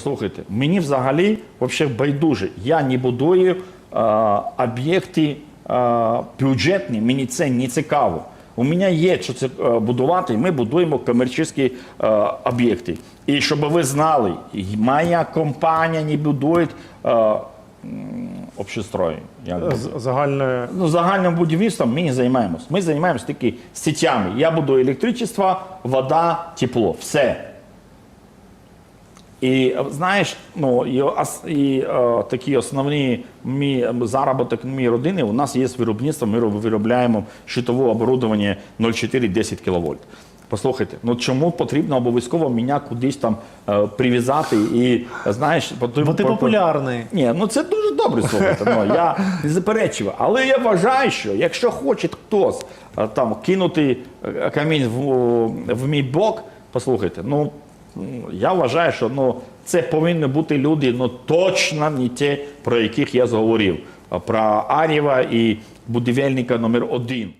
Послухайте, мені взагалі вообще байдуже. Я не будую е, об'єкти е, бюджетні, мені це не цікаво. У мене є що це е, будувати, і ми будуємо комерційні е, об'єкти. І щоб ви знали, моя компанія не будує е. З- Загальне Ну, загальним будівництвом ми не займаємось. Ми займаємося тільки сетями. Я буду електричество, вода, тепло. Все. І знаєш, ну і, і е, такі основні мій заробіток моєї родини. У нас є виробництво, ми виробляємо щитове оборудовання 0,4-10 кВт. Послухайте, ну чому потрібно обов'язково мене кудись там е, прив'язати і знаєш, потрібно бо ти популярний. ні, ну це дуже добре слухайте. Ну, я не заперечую. Але я вважаю, що якщо хоче хтось е, там кинути е, камінь в, в мій бок, послухайте, ну я вважаю, що ну, це повинні бути люди ну, точно не ті, про яких я зговорив. Про Арєва і будівельника номер один.